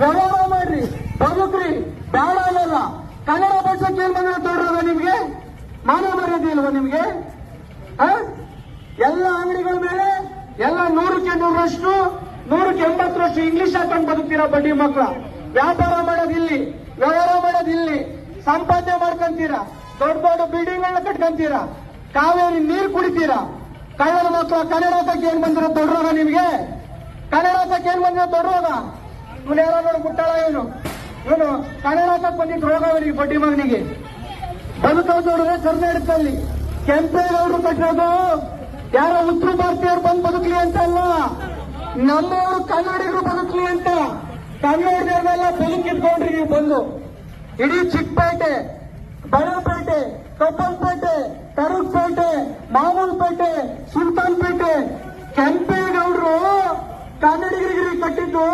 ವ್ಯವಹಾರ ಮಾಡ್ರಿ. ಬದುಕ್ರಿ. ಬೇಡ ಅನ್ನಲ್ಲ. ಕನ್ನಡ ಭಾಷೆಗೆ ಏನ್ ಬಂದ್ರೆ ತೋಡ್ರದ ನಿಮ್ಗೆ? ಮಾನ ಮರ್ಯಾದೆ ಇಲ್ವಾ ನಿಮ್ಗೆ? ಎಲ್ಲ ಅಂಗಡಿಗಳ ಮೇಲೆ ಎಲ್ಲ ನೂರಕ್ಕೆ ನೂರಷ್ಟು ನೂರಕ್ಕೆ ಎಂಬತ್ತರಷ್ಟು ಇಂಗ್ಲಿಷ್ ಹಾಕೊಂಡು ಬದುಕ್ತೀರಾ ಬಡ್ಡಿ ಮಕ್ಕಳ? ವ್ಯಾಪಾರ ಮಾಡೋದು ಇಲ್ಲಿ, ವ್ಯವಹಾರ ಮಾಡೋದು ಸಂಪಾದನೆ ಮಾಡ್ಕೊಂತೀರಾ? ದೊಡ್ಡ ದೊಡ್ಡ ಬಿಲ್ಡಿಂಗ್ ಗಳನ್ನ ಕಟ್ಕೊಂತೀರಾ? ಕಾವೇರಿ ನೀರು ಕುಡಿತೀರಾ? ಕನ್ನಡ ಮಕ್ಕಳ ಕನ್ನಡ ಏನ್ ಬಂದಿರೋ ದೊಡ್ಡ ನಿಮ್ಗೆ? ಕನ್ನಡ ಏನ್ ಬಂದಿರೋ ದೊಡ್ಡ ಇವನು ಯಾರೋ ನೋಡಿ, ಮುಟ್ಟಾಳ ಇವನು. ಇವನು ಹಾಕಕ್ ಬಂದಿದ್ದು ರೋಗ ಅವನಿಗೆ ಬಡ್ಡಿ ಮಗನಿಗೆ. ಬದುಕೋದು ನೋಡಿದ್ರೆ ಕರ್ನಾಟಕದಲ್ಲಿ ಕೆಂಪೇಗೌಡರು ಕಟ್ಟಿರೋದು. ಯಾರೋ ಉತ್ತರ ಭಾರತೀಯರು ಬಂದು ಬದುಕಲಿ ಅಂತ ಅಲ್ಲ. ನಮ್ಮವರು ಕನ್ನಡಿಗರು ಬದುಕಲಿ ಅಂತ. ಕನ್ನಡಿಗರನ್ನೆಲ್ಲ ಬದುಕಿದ್ಕೊಂಡ್ರಿ ನೀವು ಬಂದು. ಇಡೀ ಚಿಕ್ಕಪೇಟೆ ಬಡಪೇಟೆ ಕಪ್ಪಲ್ಪೇಟೆ ತರಕ್ಪೇಟೆ ಮಾಮೂಲ್ಪೇಟೆ, ಸುಲ್ತಾನ್ಪೇಟೆ, ಕೆಂಪೇಗೌಡರು ಕನ್ನಡಿಗರಿಗೆ ಕಟ್ಟಿದ್ದು